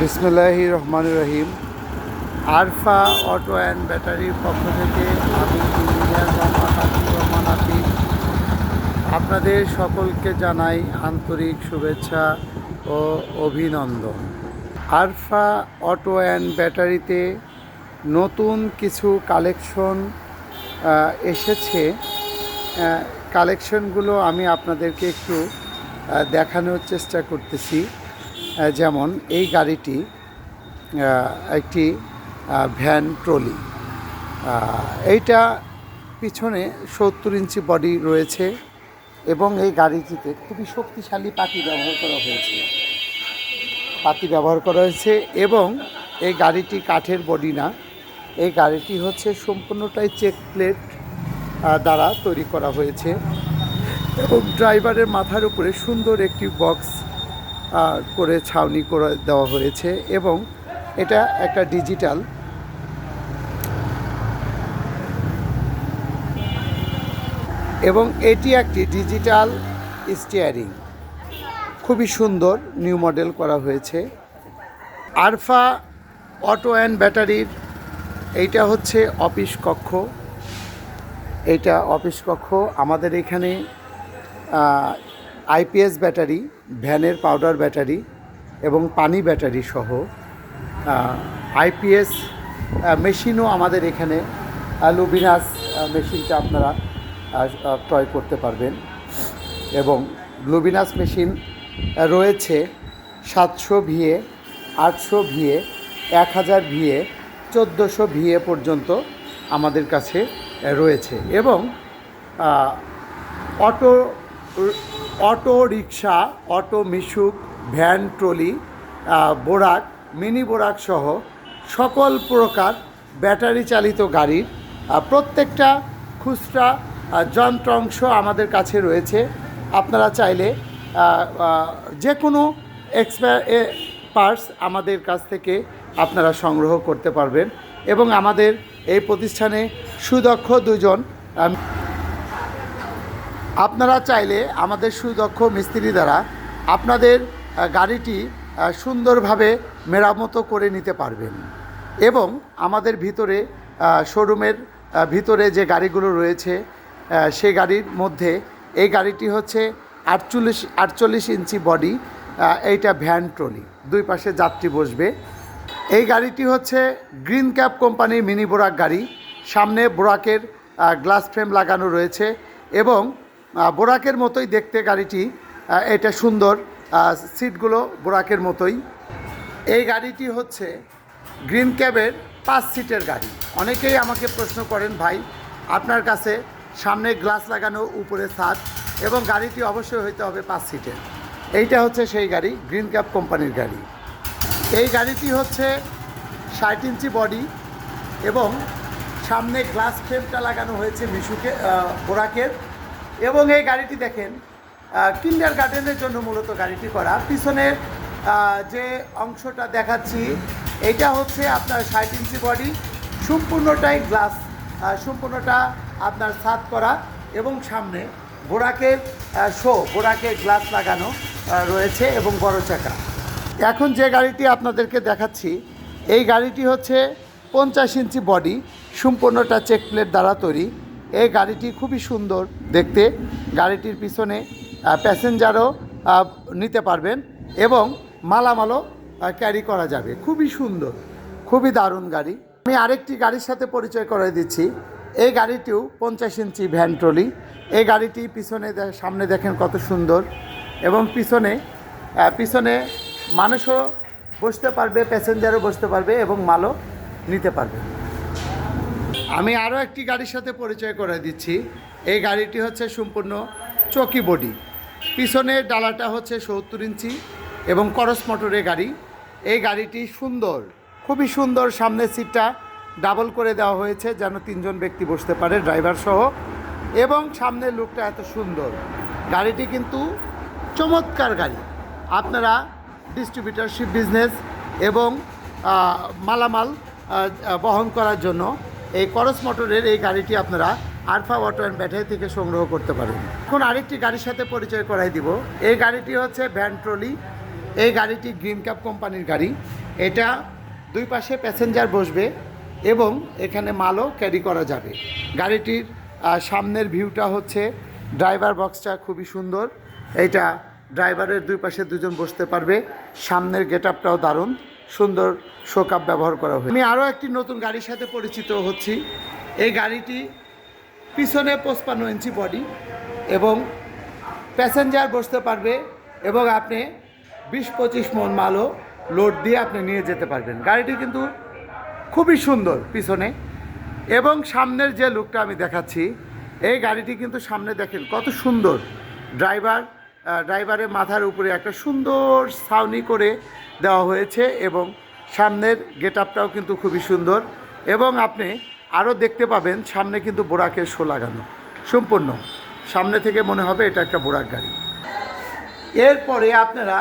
বিসমুল্লাহি রহমান রহিম। Arfa auto and ব্যাটারির পক্ষ থেকে আমি ইঞ্জিনিয়ার মোহাম্মদ রহমান আতিক। আপনাদের সকলকে জানাই আন্তরিক শুভেচ্ছা ও অভিনন্দন। আরফা অটো অ্যান্ড ব্যাটারিতে নতুন কিছু কালেকশন এসেছে। কালেকশনগুলো আমি আপনাদেরকে একটু দেখানোর চেষ্টা করতেছি। যেমন এই গাড়িটি একটি ভ্যান ট্রলি। এইটা পিছনে সত্তর ইঞ্চি বডি রয়েছে এবং এই গাড়িটিতে খুবই শক্তিশালী পাতি ব্যবহার করা হয়েছে। পাতি ব্যবহার করা হয়েছে এবং এই গাড়িটি কাঠের বডি না। এই গাড়িটি হচ্ছে সম্পূর্ণটাই চেক প্লেট দ্বারা তৈরি করা হয়েছে। এবং ড্রাইভারের মাথার উপরে সুন্দর একটি বক্স করে ছাউনি করে দেওয়া হয়েছে এবং এটা একটা ডিজিটাল। এবং এটি একটি ডিজিটাল স্টিয়ারিং খুবই সুন্দর নিউ মডেল করা হয়েছে। আরফা অটো অ্যান্ড ব্যাটারির, এইটা হচ্ছে অফিস কক্ষ। এইটা অফিস কক্ষ। আমাদের এখানে আইপিএস ব্যাটারি, ভ্যানের পাউডার ব্যাটারি এবং পানি ব্যাটারি সহ আইপিএস মেশিনও আমাদের এখানে লুবিনাস মেশিনটা আপনারা ক্রয় করতে পারবেন। এবং লুবিনাস মেশিন রয়েছে সাতশো ভিএ, আটশো ভিএ, এক হাজার ভিএ, চোদ্দোশো ভিএ পর্যন্ত আমাদের কাছে রয়েছে। এবং auto auto rickshaw, auto Mishuk, van trolley Borak, mini Borak সহ সকল প্রকার ব্যাটারি চালিত গাড়ির প্রত্যেকটা খুচরা যন্ত্রাংশ আমাদের কাছে রয়েছে। আপনারা চাইলে যে কোনো এক্সপায়ার পার্টস আমাদের কাছ থেকে আপনারা সংগ্রহ করতে পারবেন এবং আমাদের এই প্রতিষ্ঠানে সুদক্ষ দুজন আপনারা চাইলে আমাদের সুদক্ষ মিস্ত্রি দ্বারা আপনাদের গাড়িটি সুন্দরভাবে মেরামতো করে নিতে পারবেন। এবং আমাদের ভিতরে শোরুমের ভিতরে যে গাড়িগুলো রয়েছে সে গাড়ির মধ্যে এই গাড়িটি হচ্ছে আটচল্লিশ আটচল্লিশ ইঞ্চি বডি এইটা ভ্যান ট্রলি। দুই পাশে যাত্রী বসবে। এই গাড়িটি হচ্ছে গ্রিন ক্যাপ কোম্পানির মিনি বোরাক গাড়ি। সামনে বোরাকের গ্লাস ফ্রেম লাগানো রয়েছে এবং বোরাকের মতোই দেখতে গাড়িটি। এটা সুন্দর। সিটগুলো বোরাকের মতোই। এই গাড়িটি হচ্ছে গ্রিন ক্যাবের পাঁচ সিটের গাড়ি। অনেকেই আমাকে প্রশ্ন করেন, ভাই, আপনার কাছে সামনে গ্লাস লাগানো, উপরে ছাদ এবং গাড়িটি অবশ্যই হইতে হবে পাঁচ সিটের এইটা হচ্ছে সেই গাড়ি, গ্রিন ক্যাব কোম্পানির গাড়ি। এই গাড়িটি হচ্ছে ষাট ইঞ্চি বডি এবং সামনে গ্লাস ফ্রেমটা লাগানো হয়েছে মিশুকে বোরাকের। এবং এই গাড়িটি দেখেন কিন্ডার গার্ডেনের জন্য মূলত গাড়িটি করা। পিছনের যে অংশটা দেখাচ্ছি, এটা হচ্ছে আপনার ষাট ইঞ্চি বডি সম্পূর্ণটাই গ্লাস সম্পূর্ণটা আপনার সাত করা এবং সামনে বোরাকের শো বোরাকের গ্লাস লাগানো রয়েছে এবং বড় চাকা। এখন যে গাড়িটি আপনাদেরকে দেখাচ্ছি, এই গাড়িটি হচ্ছে পঞ্চাশ ইঞ্চি বডি সম্পূর্ণটা চেক প্লেট দ্বারা তৈরি। এই গাড়িটি খুবই সুন্দর দেখতে। গাড়িটির পিছনে প্যাসেঞ্জারও নিতে পারবেন এবং মালামালও ক্যারি করা যাবে। খুবই সুন্দর, খুবই দারুণ গাড়ি। আমি আরেকটি গাড়ির সাথে পরিচয় করে দিচ্ছি। এই গাড়িটিও পঞ্চাশ ইঞ্চি ভ্যান ট্রলি। এই গাড়িটি পিছনে সামনে দেখেন কত সুন্দর এবং পিছনে পিছনে মানুষও বসতে পারবে, প্যাসেঞ্জারও বসতে পারবে এবং মালও নিতে পারবে। আমি আরও একটি গাড়ির সাথে পরিচয় করে দিচ্ছি। এই গাড়িটি হচ্ছে সম্পূর্ণ চকি বডি। পিছনের ডালাটা হচ্ছে সত্তর ইঞ্চি এবং করস মোটরের গাড়ি। এই গাড়িটি সুন্দর, খুবই সুন্দর সামনের সিটটা ডাবল করে দেওয়া হয়েছে যেন তিনজন ব্যক্তি বসতে পারে, ড্রাইভার সহ। এবং সামনের লুকটা এত সুন্দর। গাড়িটি কিন্তু চমৎকার গাড়ি। আপনারা ডিস্ট্রিবিউটারশিপ বিজনেস এবং মালামাল বহন করার জন্য এই করস মোটরের এই গাড়িটি আপনারা আলফা অটো অ্যান্ড ব্যাটারি থেকে সংগ্রহ করতে পারেন। এখন আরেকটি গাড়ির সাথে পরিচয় করাই দিব। এই গাড়িটি হচ্ছে ভ্যান ট্রলি। এই গাড়িটি গ্রিন ক্যাপ কোম্পানির গাড়ি। এটা দুই পাশে প্যাসেঞ্জার বসবে এবং এখানে মালও ক্যারি করা যাবে। গাড়িটির সামনের ভিউটা হচ্ছে ড্রাইভার বক্সটা খুবই সুন্দর। এইটা ড্রাইভারের দুই পাশে দুজন বসতে পারবে। সামনের গেট আপটাও দারুণ। সুন্দর শোকাপ ব্যবহার করা হয়েছে। আমি আরও একটি নতুন গাড়ির সাথে পরিচিত হচ্ছি। এই গাড়িটি পিছনে পঁচপান্ন ইঞ্চি বডি এবং প্যাসেঞ্জার বসতে পারবে এবং আপনি বিশ পঁচিশ মন মালও লোড দিয়ে আপনি নিয়ে যেতে পারবেন। গাড়িটি কিন্তু খুবই সুন্দর পিছনে এবং সামনের যে লুকটা আমি দেখাচ্ছি, এই গাড়িটি কিন্তু সামনে দেখেন কত সুন্দর। ড্রাইভার ড্রাইভারের মাথার উপরে একটা সুন্দর ছাউনি করে দেওয়া হয়েছে এবং সামনের গেট আপটাও কিন্তু খুবই সুন্দর এবং আপনি আরও দেখতে পাবেন সামনে কিন্তু বোরাকের শো লাগানো। সম্পূর্ণ। সামনে থেকে মনে হবে এটা একটা বোরাক গাড়ি। এরপরে আপনারা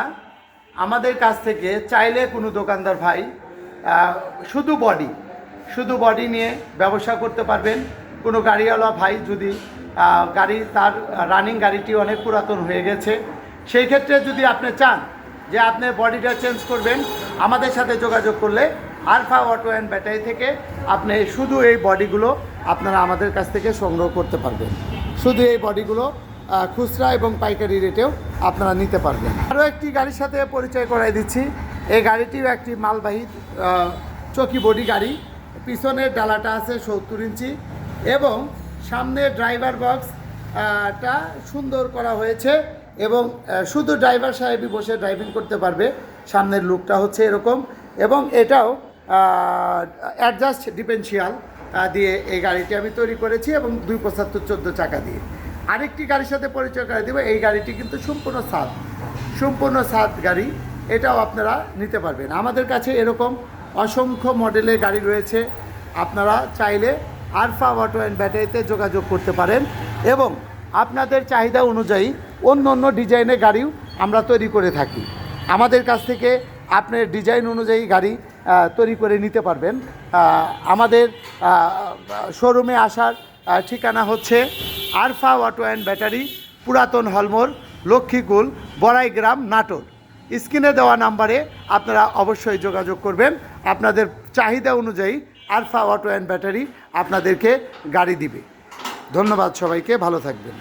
আমাদের কাছ থেকে চাইলে কোনো দোকানদার ভাই শুধু বডি শুধু বডি নিয়ে ব্যবসা করতে পারবেন। কোনো গাড়িওয়ালা ভাই যদি গাড়ি, তার রানিং গাড়িটি অনেক পুরাতন হয়ে গেছে। সেই ক্ষেত্রে যদি আপনি চান যে আপনি বডিটা চেঞ্জ করবেন, আমাদের সাথে যোগাযোগ করলে আলফা অটো অ্যান্ড ব্যাটারি থেকে আপনি শুধু এই বডিগুলো আপনারা আমাদের কাছ থেকে সংগ্রহ করতে পারবেন। শুধু এই বডিগুলো খুচরা এবং পাইকারি রেটেও আপনারা নিতে পারবেন। আরও একটি গাড়ির সাথে পরিচয় করাই দিচ্ছি। এই গাড়িটিও একটি মালবাহী চকি বডি গাড়ি। পিছনের ডালাটা আছে সত্তর ইঞ্চি এবং সামনে ড্রাইভার বক্স টা সুন্দর করা হয়েছে এবং শুধু ড্রাইভার সাহেবই বসে ড্রাইভিং করতে পারবে। সামনের লুকটা হচ্ছে এরকম এবং এটাও অ্যাডজাস্ট ডিফেন্সিয়াল দিয়ে এই গাড়িটি আমি তৈরি করেছি এবং দুই পঁচাত্তর চোদ্দ চাকা দিয়ে। আরেকটি গাড়ির সাথে পরিচয় করে দেবো, এই গাড়িটি কিন্তু সম্পূর্ণ সাত সম্পূর্ণ সাত গাড়ি, এটাও আপনারা নিতে পারবেন। আমাদের কাছে এরকম অসংখ্য মডেলের গাড়ি রয়েছে, আপনারা চাইলে আলফা অটো অ্যান্ড ব্যাটারিতে যোগাযোগ করতে পারেন এবং আপনাদের চাহিদা অনুযায়ী অন্য অন্য ডিজাইনের গাড়িও আমরা তৈরি করে থাকি। আমাদের কাছ থেকে আপনার ডিজাইন অনুযায়ী গাড়ি তৈরি করে নিতে পারবেন। আমাদের শোরুমে আসার ঠিকানা হচ্ছে আরফা অটো অ্যান্ড ব্যাটারি, পুরাতন হলমোর লক্ষ্মীকুল বড়াইগ্রাম নাটোর। স্ক্রিনে দেওয়া নাম্বারে আপনারা অবশ্যই যোগাযোগ করবেন। আপনাদের চাহিদা অনুযায়ী আলফা অটো অ্যান্ড ব্যাটারি আপনাদেরকে গাড়ি দিবে। ধন্যবাদ সবাইকে ভালো থাকবেন।